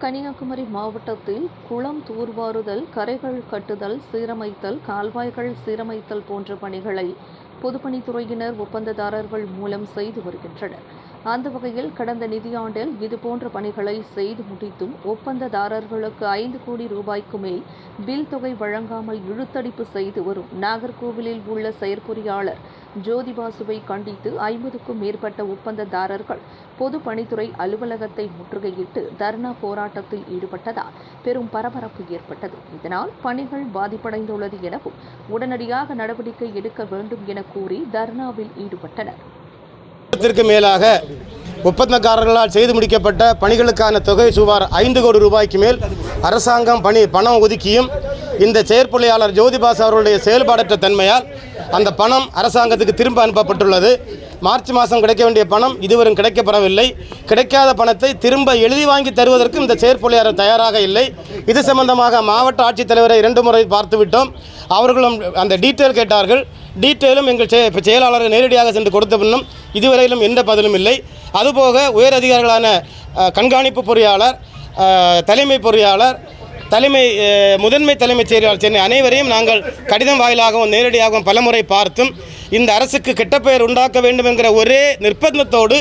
கன்னியாகுமரி மாவட்டத்தில் குளம் தூர்வாருதல் கரைகள் கட்டுதல் சீரமைத்தல் கால்வாய்கள் சீரமைத்தல் போன்ற பணிகளை பொதுப்பணித்துறையினர் ஒப்பந்ததாரர்கள் மூலம் செய்து வருகின்றனர். அந்த வகையில் கடந்த நிதியாண்டில் இதுபோன்ற பணிகளை செய்து முடித்தும் ஒப்பந்ததாரர்களுக்கு ஐந்து கோடி ரூபாய்க்கு மேல் பில் தொகை வழங்காமல் இழுத்தடிப்பு செய்து வரும் நாகர்கோவிலில் உள்ள செயற்பொறியாளர் ஜோதிபாசுவை கண்டித்து ஐம்பதுக்கும் மேற்பட்ட ஒப்பந்ததாரர்கள் பொதுப்பணித்துறை அலுவலகத்தை முற்றுகையிட்டு தர்ணா போராட்டத்தில் ஈடுபட்டதால் பெரும் பரபரப்பு ஏற்பட்டது. இதனால் பணிகள் பாதிப்படைந்துள்ளது எனவும் உடனடியாக நடவடிக்கை எடுக்க வேண்டும் என கூறி தர்ணாவில் ஈடுபட்டனர். லட்சத்திற்கு மேலாக ஒப்பந்தக்காரர்களால் செய்து முடிக்கப்பட்ட பணிகளுக்கான தொகை சுமார் ஐந்து கோடி ரூபாய்க்கு மேல் அரசாங்கம் பணி பணம் ஒதுக்கியும் இந்த செயற்பொழியாளர் ஜோதிபாஸ் அவர்களுடைய செயல்பாடற்ற தன்மையால் அந்த பணம் அரசாங்கத்துக்கு திரும்ப அனுப்பப்பட்டுள்ளது. மார்ச் மாதம் கிடைக்க வேண்டிய பணம் இதுவரும் கிடைக்கப்படவில்லை கிடைக்காத பணத்தை திரும்ப எழுதி வாங்கி தருவதற்கு இந்த செயற்பொழியாளர் தயாராக இல்லை. இது சம்பந்தமாக மாவட்ட ஆட்சித்தலைவரை இரண்டு முறை பார்த்துவிட்டோம். அவர்களும் அந்த டீட்டெயில் கேட்டார்கள். டீட்டெயிலும் எங்கள் செய செயலாளர்கள் நேரடியாக சென்று கொடுத்த பின்னும் இதுவரையிலும் எந்த பதிலும் இல்லை. அதுபோக உயர் அதிகாரிகளான கண்காணிப்பு பொறியாளர் தலைமை பொறியாளர் தலைமை முதன்மை தலைமைச் செயலாளர் சென்னை அனைவரையும் நாங்கள் கடிதம் வாயிலாகவும் நேரடியாகவும் பலமுறை பார்த்தும் இந்த அரசுக்கு கெட்ட பெயர் உண்டாக்க வேண்டும் என்கிற ஒரே நிர்பந்தத்தோடு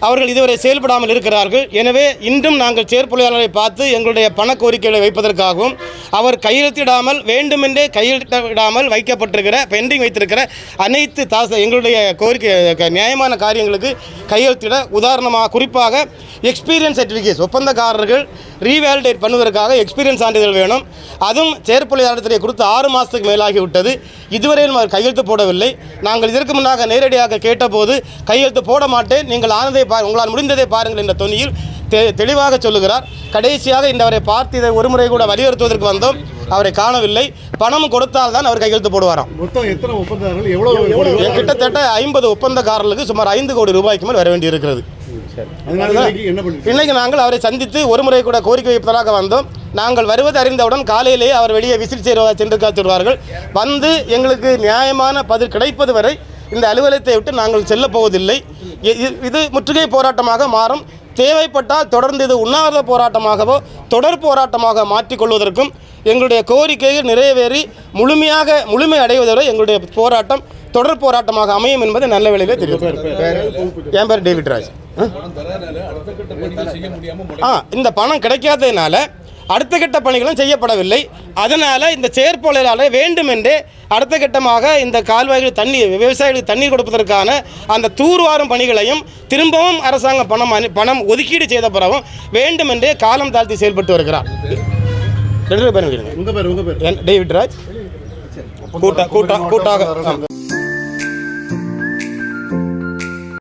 அவர்கள் இதுவரை செயல்படாமல் இருக்கிறார்கள். எனவே இன்றும் நாங்கள் செயற்பொழியாளரை பார்த்து எங்களுடைய பண கோரிக்கைகளை வைப்பதற்காகவும் அவர் கையெழுத்திடாமல் வேண்டுமென்றே கையெழுத்திடாமல் வைக்கப்பட்டிருக்கிற பெண்டிங் வைத்திருக்கிற அனைத்து தாச எங்களுடைய கோரிக்கை க- நியாயமான காரியங்களுக்கு கையெழுத்திட உதாரணமாக குறிப்பாக எக்ஸ்பீரியன்ஸ் சர்டிஃபிகேட்ஸ் ஒப்பந்தக்காரர்கள் ரீவேலிடேட் பண்ணுவதற்காக எக்ஸ்பீரியன்ஸ் சான்றிதழ் வேணும். அதுவும் செயற்பொழியாளர்களை கொடுத்து ஆறு மாதத்துக்கு மேலாகிவிட்டது. இதுவரையிலும் அவர் கையெழுத்து போடவில்லை. நாங்கள் இதற்கு முன்னாக நேரடியாக கேட்டபோது கையெழுத்து போட மாட்டேன். நீங்கள் ஆனதை பா உங்களால் முடிந்ததை பாருங்கள் என்ற தொனியில் தெ தெளிவாக சொல்லுகிறார். கடைசியாக இந்த அவரை பார்த்து இதை ஒரு முறை கூட வலியுறுத்துவதற்கு வந்தோம். அவரை காணவில்லை. பணம் கொடுத்தால்தான் அவர் கையெழுத்து போடுவாராம்? கிட்டத்தட்ட ஐம்பது ஒப்பந்தக்காரர்களுக்கு சுமார் ஐந்து கோடி ரூபாய்க்கு மேல் வர வேண்டியிருக்கிறது. அதனால இன்னைக்கு நாங்கள் அவரை சந்தித்து ஒரு முறை கூட கோரிக்கை வைப்பதாக வந்தோம். நாங்கள் வருவது அறிந்தவுடன் காலையிலேயே அவர் வெளியே விசில் செய்வதாக சென்று காத்திருவார்கள். வந்து எங்களுக்கு நியாயமான பதில் கிடைப்பது வரை இந்த அலுவலகத்தை விட்டு நாங்கள் செல்லப் போவதில்லை. இது முற்றுகை போராட்டமாக மாறும். தேவைப்பட்டால் தொடர்ந்து இது உண்ணாவிரத போராட்டமாகவோ தொடர் போராட்டமாக மாற்றிக்கொள்வதற்கும் எங்களுடைய கோரிக்கைகள் நிறைவேறி முழுமையாக முழுமை அடைவதவரை எங்களுடைய போராட்டம் தொடர் போராட்டமாக அமையும் என்பது நல்ல வேளையிலே தெரியும் என் பேர் டேவிட் ராஜ்? ஆ இந்த பணம் கிடைக்காததுனால அடுத்த கட்ட பணிகளும் செய்யப்படவில்லை. அதனால் இந்த செயற்பொழிலாளர் வேண்டுமென்றே அடுத்த கட்டமாக இந்த கால்வாய்கள் தண்ணீர் விவசாயிகளுக்கு தண்ணீர் கொடுப்பதற்கான அந்த தூர்வாரும் பணிகளையும் திரும்பவும் அரசாங்கம் பணம் பணம் ஒதுக்கீடு செய்த பிறகும் வேண்டுமென்றே காலம் தாழ்த்தி செயல்பட்டு வருகிறார். ரெண்டு பேர் டேவிட் ராஜ். கூட்டா கூட்டா கூட்டாக.